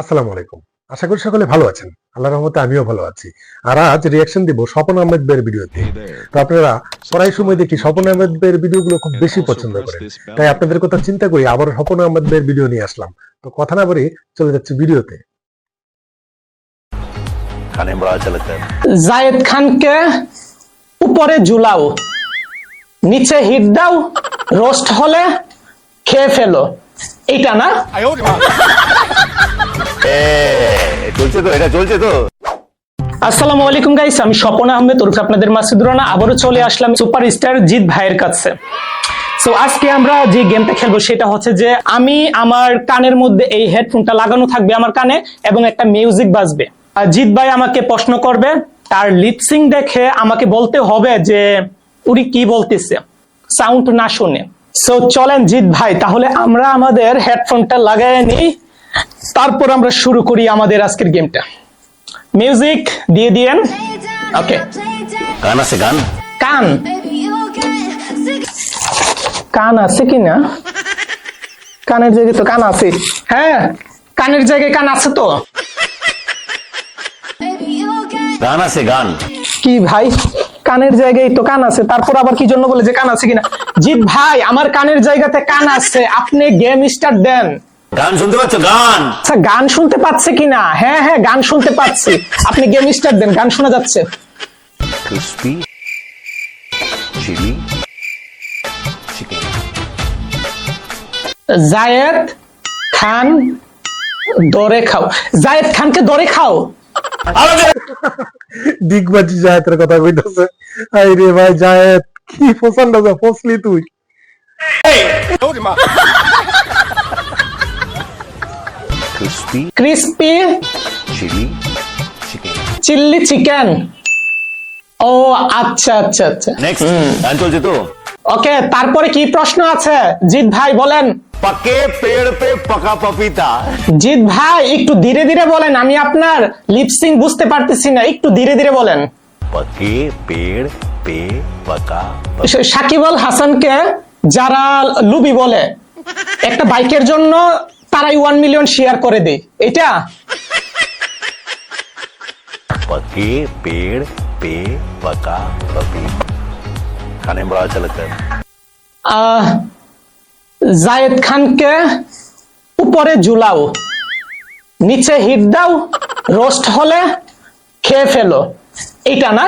আসসালামু আলাইকুম। আশা করি সকলে ভালো আছেন। আল্লাহ রহমতে আমিও ভালো আছি। আর আজ রিয়াকশন দিব স্বপন আহমেদের ভিডিওতে। তো আপনারা পড়াই সময় দেখি স্বপন আহমেদের ভিডিওগুলো খুব বেশি পছন্দ করে। তাই আপনাদের কথা চিন্তা করি আবার স্বপন আহমেদের ভিডিও নিয়ে আসলাম। তো কথা না বলে চলে যাচ্ছে ভিডিওতে। জায়েদ খানকে উপরে ঝুলাও নিচে হিট দাও রোস্ট হলে খেয়ে ফেলো। এইটা না? চলছে তো এটা চলছে তো। আসসালামু আলাইকুম গাইস আমি স্বপন আহমেদ ওরফে আপনাদের মাসুদুর রানা। আবারও চলে আসলাম সুপারস্টার জিৎ ভাইয়ের কাছে। সো আজকে আমরা যে গেমটা খেলব সেটা হচ্ছে যে আমি আমার কানের মধ্যে এই হেডফোনটা লাগানো থাকবে আমার কানে এবং একটা মিউজিক বাজবে। আর জিৎ ভাই আমাকে প্রশ্ন করবে তার লিপসিং দেখে আমাকে বলতে হবে যে উনি কি বলতেছে? সাউন্ড না শুনে। সো চলেন জিৎ ভাই তাহলে আমরা আমাদের হেডফোনটা লাগাই নিই তারপর আমরা শুরু করি আমাদের আজকের গেমটা মিউজিক দিয়ে দিয়েন। ওকে গান আছে গান? কান। কান আছে কিনা কানের জায়গায় তো কান আছে। হ্যাঁ কানের জায়গায় কান আছে তো। গান আছে গান। কি ভাই? কানের জায়গায় তো কান আছে তারপর আবার কি জন্য বলে যে কান আছে কিনা? জিৎ ভাই আমার কানের জায়গাতে কান আছে আপনি গেম স্টার্ট দেন। গান শুনতে পাচ্ছ? গান। আচ্ছা গান শুনতে পাচ্ছে কিনা? হ্যাঁ হ্যাঁ গান শুনতে পাচ্ছি। আপনি গেম স্টার্ট দেন গান শোনা যাচ্ছে। Crispy chilli chicken. Zayed Khan দরে খাও। জায়েদ খানকে দরে খাও। দিগবাজি জায়েতের কথা কইতাছে। আই রে ভাই জায়েত কি যা ফসলি তুই। Crispy. Crispy. Chilli. Chicken. Chilli chicken. ও আচ্ছা আচ্ছা আচ্ছা। নেক্সট গান চলছে তো ওকে তারপরে কি প্রশ্ন আছে? জিৎ ভাই বলেন। पके पेड़ पे पका पपीता জিৎ ভাই একটু ধীরে ধীরে বলেন আমি আপনার লিপসিং বুঝতে পারতেছি না একটু ধীরে ধীরে বলেন पके पेड़ पे पका সা- সাকিব আল হাসানকে যারা লুবি বলে একটা বাইকের জন্য তারাই ওয়ান মিলিয়ন শেয়ার করে দেয় এটা पके पेड़ पे पका पपीता खाने में बड़ा अच्छा लगता है আহ, জায়েদ খানকে উপরে ঝুলাও নিচে হিট দাও রোস্ট হলে খেয়ে ফেলো। এইটা না?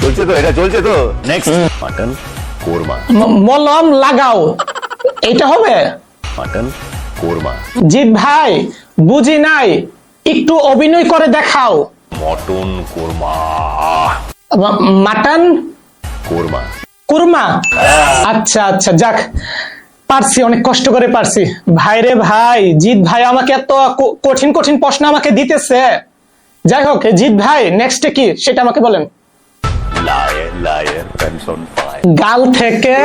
চলছে তো এটা চলছে তো। নেক্সট মাটন কোরমা মলম লাগাও এইটা হবে? মাটন কোরমা ভাই বুঝি নাই একটু অভিনয় করে দেখাও। Mutton korma mutton korma. Korma? আচ্ছা আচ্ছা যাক। পারছি অনেক কষ্ট করে পারছি। ভাই রে ভাই জিৎ ভাই আমাকে এত কঠিন কঠিন প্রশ্ন আমাকে দিতেছে। যাই হোক জিৎ ভাই নেক্সট কি? সেটা আমাকে বলেন। গাল থেকে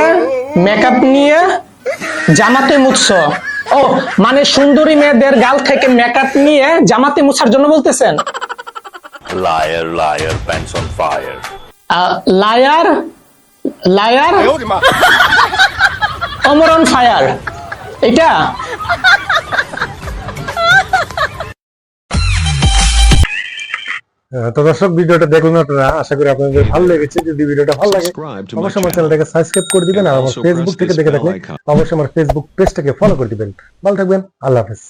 মেকআপ নিয়ে জামাতে মুছছ ও মানে সুন্দরী মেয়েদের গাল থেকে মেকআপ নিয়ে জামাতে মুছার জন্য বলতেছেন? Liar liar pants on fire liar liar অমরন fire. এটা? তো দর্শক ভিডিওটা দেখলেন আপনারা। আশা করি আপনাদের ভালো লেগেছে। যদি ভিডিওটা ভালো লাগে অবশ্যই আমার চ্যানেলটাকে সাবস্ক্রাইব করে দিবেন আর আমার ফেসবুক থেকে দেখে থাকলে. অবশ্যই আমার ফেসবুক পেজটাকে ফলো করে দিবেন। ভালো থাকবেন। আল্লাহ হাফেজ।